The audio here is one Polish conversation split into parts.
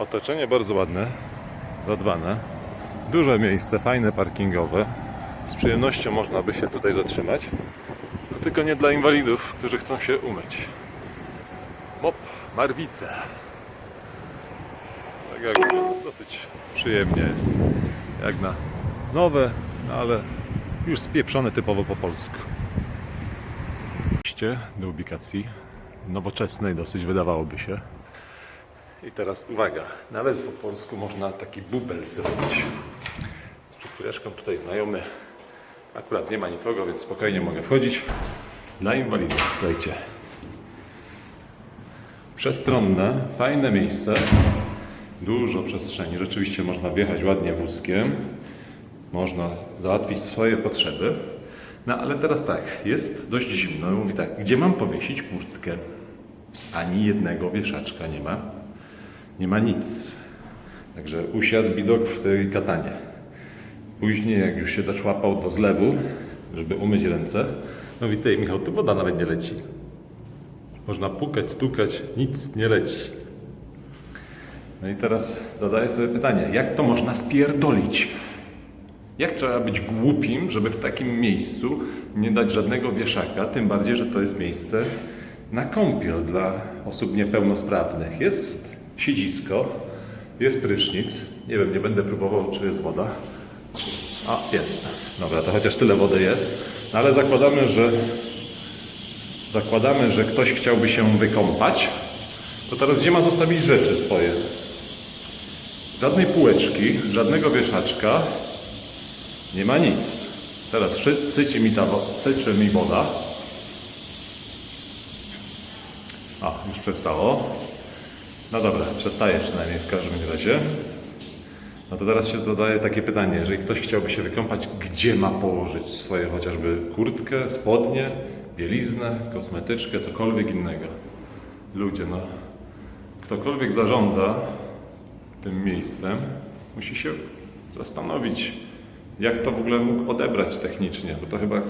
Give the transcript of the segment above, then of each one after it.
Otoczenie bardzo ładne, zadbane. Duże miejsce, fajne parkingowe. Z przyjemnością można by się tutaj zatrzymać. No tylko nie dla inwalidów, którzy chcą się umyć. MOP Marwice. Tak jak dosyć przyjemnie jest. Jak na nowe, no ale już spieprzone typowo po polsku. Do ubikacji nowoczesnej dosyć wydawałoby się. I teraz uwaga, nawet po polsku można taki bubel zrobić. Przed tutaj znajomy, akurat nie ma nikogo, więc spokojnie mogę wchodzić. Dla inwalidów, słuchajcie. Przestronne, fajne miejsce, dużo przestrzeni. Rzeczywiście można wjechać ładnie wózkiem, można załatwić swoje potrzeby. No ale teraz tak, jest dość zimno mówi tak, gdzie mam powiesić kurtkę? Ani jednego wieszaczka nie ma. Nie ma nic. Także usiadł widok w tej katanie. Później, jak już się doczłapał do zlewu, żeby umyć ręce, no witaj Michał, tu woda nawet nie leci. Można pukać, stukać, nic nie leci. No i teraz zadaję sobie pytanie, jak to można spierdolić? Jak trzeba być głupim, żeby w takim miejscu nie dać żadnego wieszaka, tym bardziej, że to jest miejsce na kąpiel dla osób niepełnosprawnych. Jest siedzisko, jest prysznic. Nie wiem, nie będę próbował, czy jest woda. A, jest. Dobra, to chociaż tyle wody jest. No ale zakładamy, że zakładamy, że ktoś chciałby się wykąpać. To teraz gdzie ma zostawić rzeczy swoje? Żadnej półeczki, żadnego wieszaczka. Nie ma nic. Teraz syci mi ta syczy mi woda. A, już przestało. No dobra, przestaje przynajmniej w każdym razie. No to teraz się zadaje takie pytanie, jeżeli ktoś chciałby się wykąpać, gdzie ma położyć swoje chociażby kurtkę, spodnie, bieliznę, kosmetyczkę, cokolwiek innego. Ludzie, no, ktokolwiek zarządza tym miejscem, musi się zastanowić, jak to w ogóle mógł odebrać technicznie, bo to chyba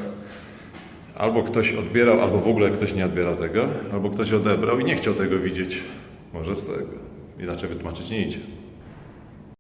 albo ktoś odbierał, albo w ogóle ktoś nie odbierał tego, albo ktoś odebrał i nie chciał tego widzieć. Może z tego. Inaczej wytłumaczyć nie idzie.